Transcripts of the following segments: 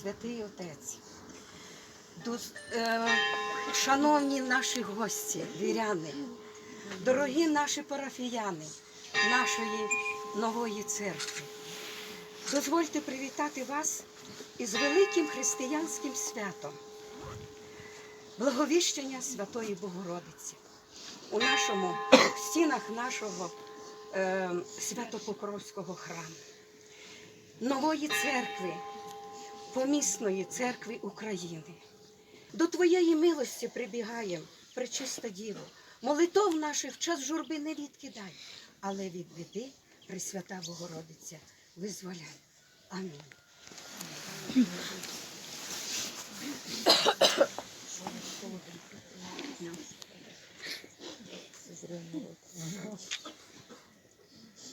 Святий Отець, е, шановні наші гості, віряни, дорогі наші парафіяни нашої нової церкви, дозвольте привітати вас із великим християнським святом, благовіщення Святої Богородиці у нашому в стінах нашого Святопокровського храму, нової церкви помісної церкви України. До Твоєї милості прибігаєм, пречиста Діво. Молитов наших в час журби не відкидай, але відведи, Пресвята Богородиця, визволяй. Амінь.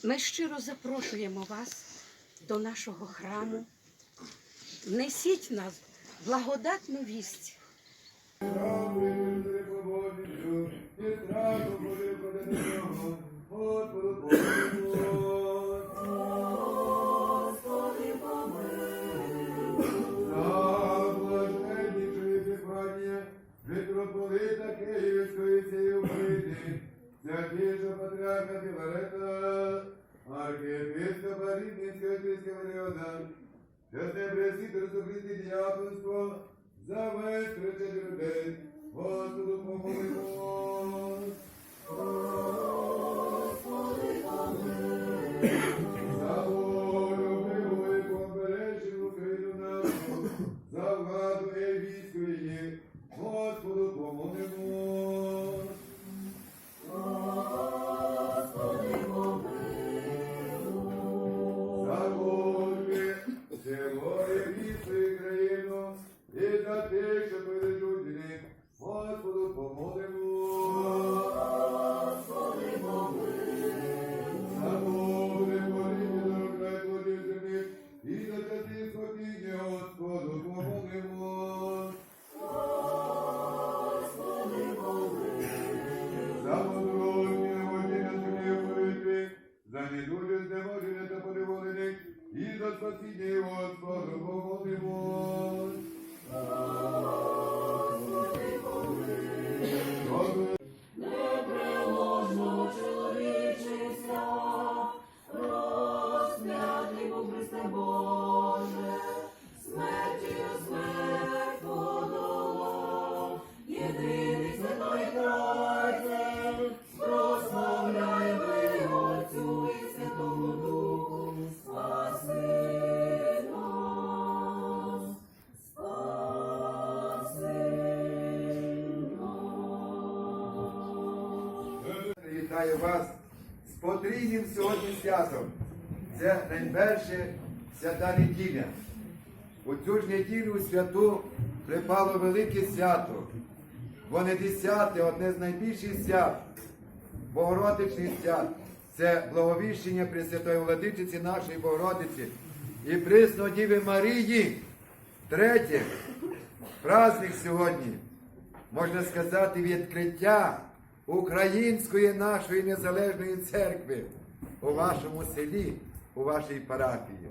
Ми щиро запрошуємо вас до нашого храму. Несіть нас благодатну вість. Митрополита arhiepiskopatriarha Tibareta, arhiepiskopa Ribniška episkopa Rioda, časne presvite razdobliti dijakonstvo za več srečanje ljudi, Вітаю вас з потрійним сьогодні святом. Це найперше свята неділя. У цю ж неділю святу припало велике свято. Воно десяте, одне з найбільших свят, Богородичних свят. Це благовіщення Пресвятої Владичиці нашої Богородиці і присно Діви Марії. Третє, праздник сьогодні, можна сказати, відкриття Української нашої незалежної церкви у вашому селі, у вашій парафії.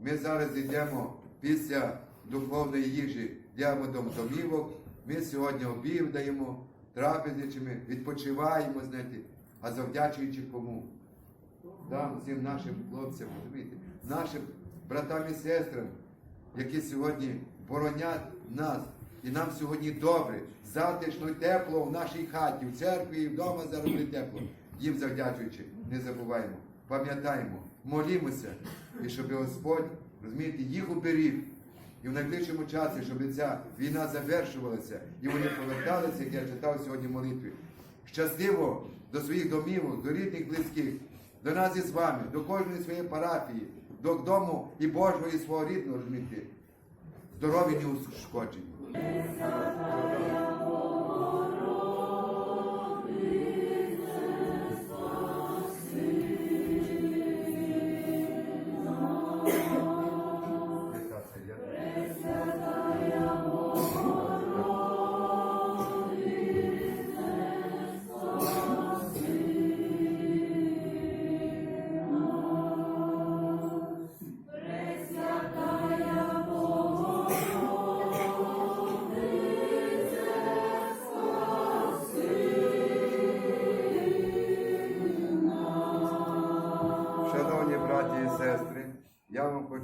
Ми зараз йдемо після духовної їжі, йдемо до домівок. Ми сьогодні обів даємо, трапезничами, відпочиваємо, знаєте, а завдячуючи кому? Там всім нашим хлопцям, розумієте, нашим братам і сестрам, які сьогодні боронять нас. І нам сьогодні добре, затишно і тепло в нашій хаті, в церкві і вдома завжди тепло. Їм завдячуючи, не забуваємо, пам'ятаємо, молімося, і щоб Господь, розумієте, їх уберіг. І в найближчому часі, щоб ця війна завершувалася, і вони поверталися, як я читав сьогодні в молитві. Щасливо до своїх домівок, до рідних, близьких, до нас із вами, до кожної своєї парафії, до дому і Божого, і свого рідного, розумієте, здоров'я не ушкоджені. It's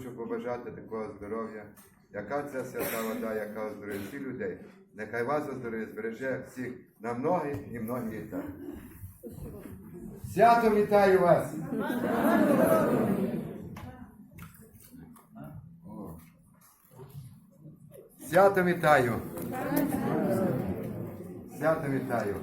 побажати такого здоров'я. Яка ця свята вода, яка оздоровить всіх людей. Нехай вас оздоровить, збереже всіх на многі і многі літа. Свято вітаю вас! Свято вітаю! Свято вітаю!